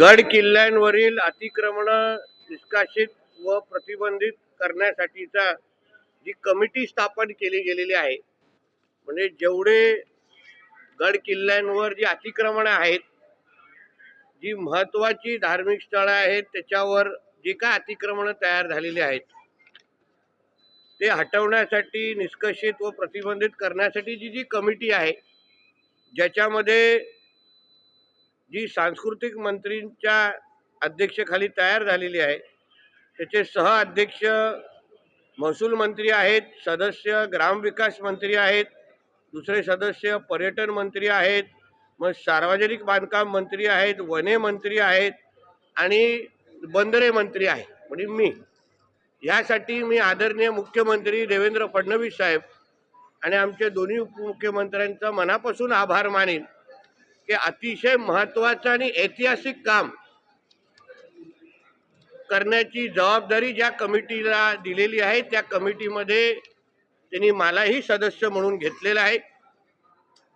गड किल्ल्यांवरील अतिक्रमण निष्कासित व प्रतिबंधित करण्यासाठीचा जी कमिटी स्थापन केली गेलेली आहे म्हणजे जेवढे गड किल्ल्यांवर जी अतिक्रमणं आहेत जी महत्त्वाची धार्मिक स्थळं आहेत त्याच्यावर जे काय अतिक्रमणं तयार झालेली आहेत ते हटवण्यासाठी निष्कषित व प्रतिबंधित करण्यासाठी जी जी कमिटी आहे ज्याच्यामध्ये जी सांस्कृतिक मंत्रींच्या अध्यक्षखाली तयार झालेली आहे त्याचे सह अध्यक्ष महसूल मंत्री आहेत सदस्य ग्रामविकास मंत्री आहेत दुसरे सदस्य पर्यटन मंत्री आहेत मग सार्वजनिक बांधकाम मंत्री आहेत वने मंत्री आहेत आणि बंदरे मंत्री आहे म्हणजे मी. यासाठी मी आदरणीय मुख्यमंत्री देवेंद्र फडणवीस साहेब आणि आमच्या दोन्ही उपमुख्यमंत्र्यांचा मनापासून आभार मानेन. की अतिशय महत्त्वाचं आणि ऐतिहासिक काम करण्याची जबाबदारी ज्या कमिटीला दिलेली आहे त्या कमिटीमध्ये त्यांनी मलाही सदस्य म्हणून घेतलेलं आहे.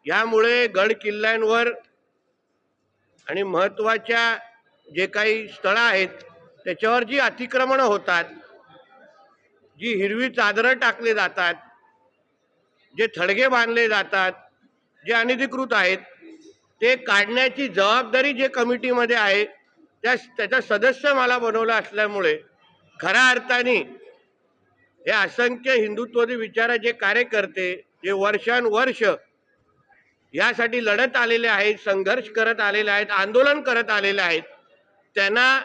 यामुळे गड किल्ल्यांवर आणि महत्त्वाच्या जे काही स्थळं आहेत त्याच्यावर जी अतिक्रमणं होतात जी हिरवी चादरं टाकले जातात जे थडगे बांधले जातात जे अनधिकृत आहेत ते काढण्याची जबाबदारी जे कमिटीमध्ये आहे त्या त्याचा सदस्य मला बनवला असल्यामुळे खऱ्या अर्थाने हे असंख्य हिंदुत्ववादी विचाराचे कार्यकर्ते जे वर्षानुवर्ष यासाठी लढत आलेले आहेत संघर्ष करत आलेले आहेत आंदोलन करत आलेले आहेत त्यांना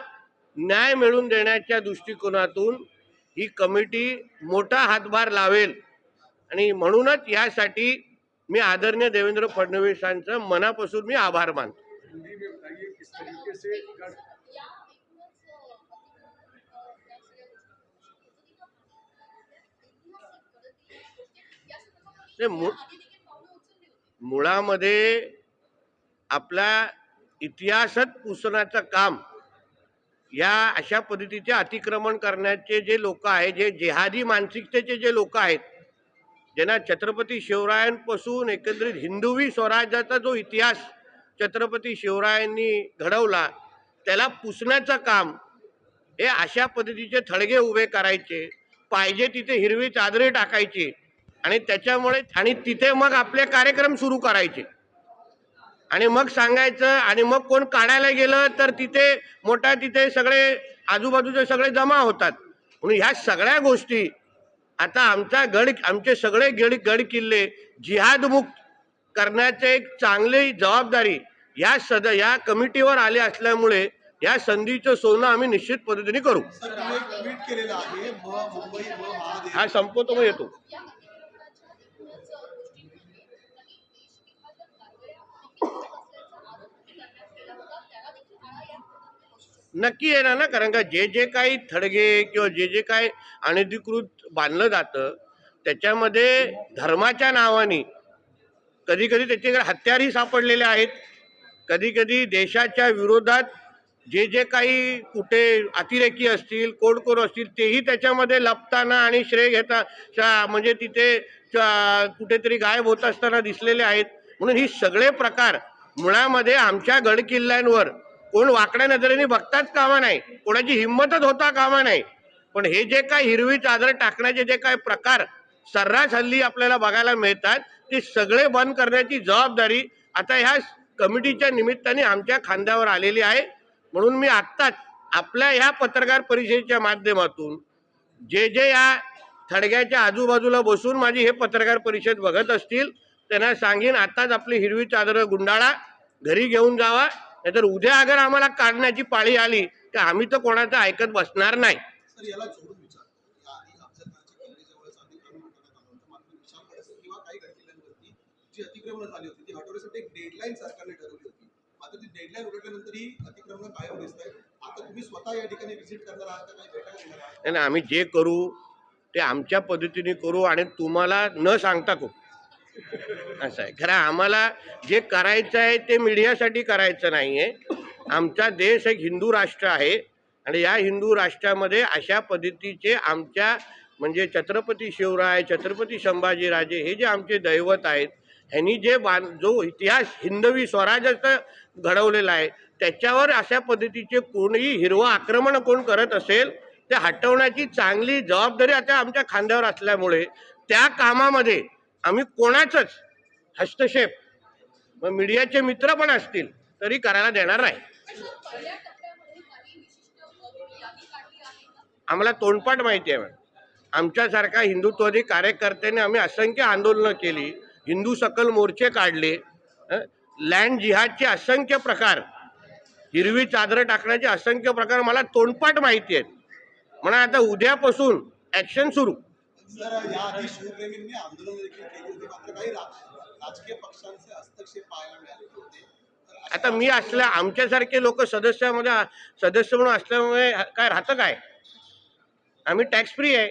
न्याय मिळवून देण्याच्या दृष्टिकोनातून ही कमिटी मोठा हातभार लावेल. आणि म्हणूनच यासाठी मी आदरणीय देवेंद्र फडणवीसांचं मनापासून मी आभार मानतो. ते मु मुळामध्ये आपला इतिहासच पुसण्याचं काम या अशा पद्धतीचे अतिक्रमण करण्याचे जे लोक आहेत जे जेहादी मानसिकतेचे जे लोक आहेत ज्यांना छत्रपती शिवरायांपासून एकंदरीत हिंदवी स्वराज्याचा जो इतिहास छत्रपती शिवरायांनी घडवला त्याला पुसण्याचं काम हे अशा पद्धतीचे थडगे उभे करायचे पाहिजे तिथे हिरवी चादरी टाकायची आणि त्याच्यामुळे आणि तिथे मग आपले कार्यक्रम सुरू करायचे. आणि मग सांगायचं आणि मग कोण काढायला गेलं तर तिथे मोठा तिथे सगळे आजूबाजूचे सगळे जमा होतात. म्हणून ह्या सगळ्या गोष्टी आता आमचा गड आमचे सगळे गड गड किल्ले जिहादमुक्त करण्याचे एक चांगली जबाबदारी या सद या कमिटीवर आले असल्यामुळे या संधीचं सोनं आम्ही निश्चित पद्धतीने करू. हा संपवतो मग येतो. नक्की येणार ना कारण का जे जे काही थडगे किंवा जे जे काही अनधिकृत बांधलं जातं त्याच्यामध्ये धर्माच्या नावाने कधी कधी त्याच्याकडे हत्यारही सापडलेले आहेत. कधी कधी देशाच्या विरोधात जे जे काही कुठे अतिरेकी असतील कोडकोर असतील तेही त्याच्यामध्ये लपताना आणि श्रेय घेता म्हणजे तिथे कुठेतरी गायब होत असताना दिसलेले आहेत. म्हणून ही सगळे प्रकार मुळामध्ये आमच्या गडकिल्ल्यांवर कोण वाकड्या नजरेने बघताच कामा नाही. कोणाची हिंमतच होता कामा नाही. पण हे जे काही हिरवी चादर टाकण्याचे जे काही प्रकार सर्रास हल्ली आपल्याला बघायला मिळतात ते सगळे बंद करण्याची जबाबदारी आता ह्या कमिटीच्या निमित्ताने आमच्या खांद्यावर आलेली आहे. म्हणून मी आत्ताच आपल्या ह्या पत्रकार परिषदेच्या माध्यमातून जे जे या थडग्याच्या आजूबाजूला बसून माझी हे पत्रकार परिषद बघत असतील त्यांना सांगेन आत्ताच आपली हिरवी चादर गुंडाळा घरी घेऊन जावा. नाहीतर उद्या अगर आम्हाला काढण्याची पाळी आली तर आम्ही तर कोणाचं ऐकत बसणार नाही. आम्ही जे करू ते आमच्या पद्धतीने करू आणि तुम्हाला न सांगता करू. असं आहे. खरं आम्हाला जे करायचं आहे ते मीडियासाठी करायचं नाही आहे आमचा देश एक हिंदू राष्ट्र आहे आणि या हिंदू राष्ट्रामध्ये अशा पद्धतीचे आमच्या म्हणजे छत्रपती शिवराय छत्रपती संभाजीराजे हे जे आमचे दैवत आहेत ह्यांनी जे बां जो इतिहास हिंदवी स्वराज्याचं घडवलेला आहे त्याच्यावर अशा पद्धतीचे कोणीही हिरवं आक्रमण कोण करत असेल ते हटवण्याची चांगली जबाबदारी आता आमच्या खांद्यावर असल्यामुळे त्या कामामध्ये आम्ही कोणाचंच हस्तक्षेप मग मीडियाचे मित्र पण असतील तरी करायला देणार नाही. आहे आम्हाला तोंडपाठ माहिती आहे मॅडम. हिंदुत्वादी हिंदुत्ववादी कार्यकर्त्यांनी आम्ही असंख्य आंदोलनं केली हिंदू सकल मोर्चे काढले लँड जिहादचे असंख्य प्रकार हिरवी चादरं टाकण्याचे असंख्य प्रकार मला तोंडपाठ माहिती आहेत. म्हणा आता उद्यापासून ॲक्शन सुरू. शिवप्रेमींनी आंदोलन देखील केली होती मात्र काही राजकीय पक्षांचे हस्तक्षेप पाहायला मिळाले होते आता मी असल्या आमच्यासारखे लोक सदस्यामध्ये सदस्य म्हणून असल्यामुळे काय राहतं काय? आम्ही टॅक्स फ्री आहे.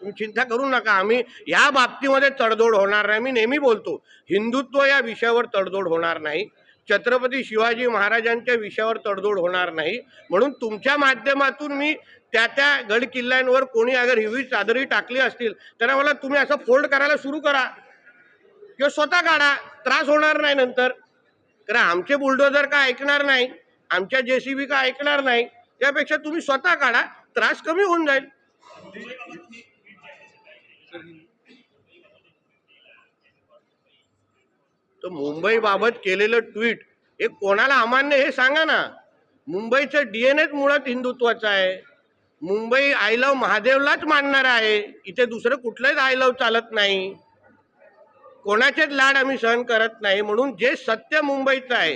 तुम्ही चिंता करू नका. आम्ही या बाबतीमध्ये तडजोड होणार नाही. मी नेहमी बोलतो हिंदुत्व या विषयावर तडजोड होणार नाही. छत्रपती शिवाजी महाराजांच्या विषयावर तडजोड होणार नाही. म्हणून तुमच्या माध्यमातून मी त्या त्या गड किल्ल्यांवर कोणी अगर हिरवी चादरी टाकली असतील तर मला तुम्ही असं फोल्ड करायला सुरू करा. किंवा स्वतः काढा त्रास होणार नाही नंतर. कारण आमचे बुलडोजर का ऐकणार नाही? आमच्या जेसीबी का ऐकणार नाही? त्यापेक्षा तुम्ही स्वतः काढा त्रास कमी होऊन जाईल. तर मुंबईबाबत केलेलं ट्विट हे कोणाला अमान्य हे सांगा ना. मुंबईचं डीएनएच मुळात हिंदुत्वाचं आहे. मुंबई आय लव्ह महादेवलाच मानणार आहे. इथे दुसरं कुठलंच आय लव्ह चालत नाही. कोणाचेच लाड आम्ही सहन करत नाही. म्हणून जे सत्य मुंबईचं आहे.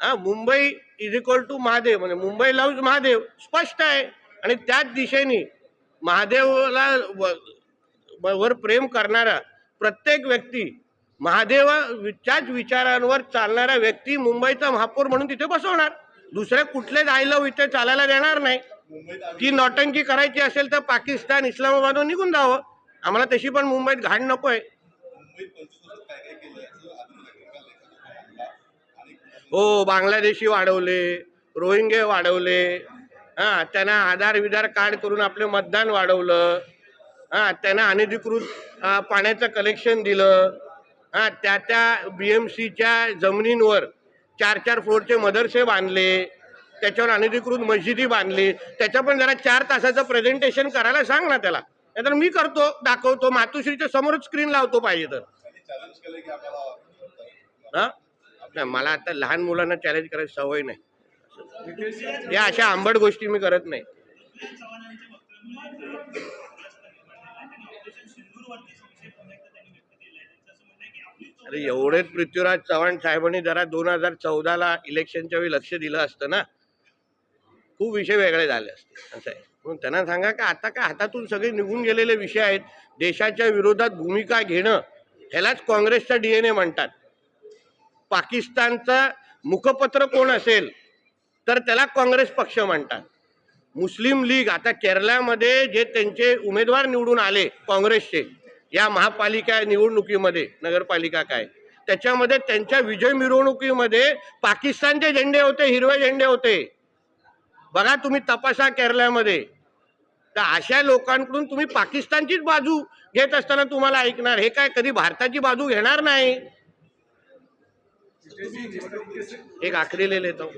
हा Mumbai is equal to Mahadev. म्हणजे मुंबई लव्ज महादेव. स्पष्ट आहे. आणि त्याच दिशेने महादेवला वर प्रेम करणारा प्रत्येक व्यक्ती महादेवाच्याच विचारांवर चालणारा व्यक्ती मुंबईचा महापौर म्हणून तिथे बसवणार. दुसरे कुठलेच जायला लव्ह इथे चालायला देणार नाही. ती नौटंकी करायची असेल तर पाकिस्तान इस्लामाबादवर निघून जावं. आम्हाला तशी पण मुंबईत घाण नको आहे हो बांगलादेशी वाढवले रोहिंगे वाढवले. हां त्यांना आधार विधार कार्ड करून आपलं मतदान वाढवलं. हां त्यांना अनधिकृत पाण्याचं कलेक्शन दिलं. हां त्या त्या बी एम सीच्या जमिनींवर चार चार फ्लोअरचे मदरसे बांधले त्याच्यावर अनधिकृत मशिदी बांधली. त्याच्या पण जरा चार तासाचं प्रेझेंटेशन करायला सांग ना त्याला. नाहीतर मी करतो दाखवतो मातोश्रीच्या समोरच स्क्रीन लावतो पाहिजे तर. हां? नाही मला आता लहान मुलांना चॅलेंज करायची सवय नाही. या अशा आंबट गोष्टी मी करत नाही. अरे एवढेच पृथ्वीराज चव्हाण साहेबांनी जरा दोन हजार चौदाला इलेक्शनच्या वेळी लक्ष दिलं असतं ना. खूप विषय वेगळे झाले असते. असं आहे. म्हणून त्यांना सांगा का आता का हातातून सगळे निघून गेलेले विषय आहेत. देशाच्या विरोधात भूमिका घेणं ह्यालाच काँग्रेसचा डी एन ए म्हणतात. पाकिस्तानचं मुखपत्र कोण असेल तर त्याला काँग्रेस पक्ष म्हणतात. मुस्लिम लीग आता केरळामध्ये जे त्यांचे उमेदवार निवडून आले काँग्रेसचे या महापालिका निवडणुकीमध्ये नगरपालिका काय? त्याच्यामध्ये त्यांच्या विजय मिरवणुकीमध्ये पाकिस्तानचे झेंडे होते हिरवे झेंडे होते. बघा तुम्ही तपासा केरळमध्ये. तर अशा लोकांकडून तुम्ही पाकिस्तानचीच बाजू घेत असताना तुम्हाला ऐकणार. हे काय कधी भारताची बाजू घेणार नाही? एक आखरी ले लेता. हूँ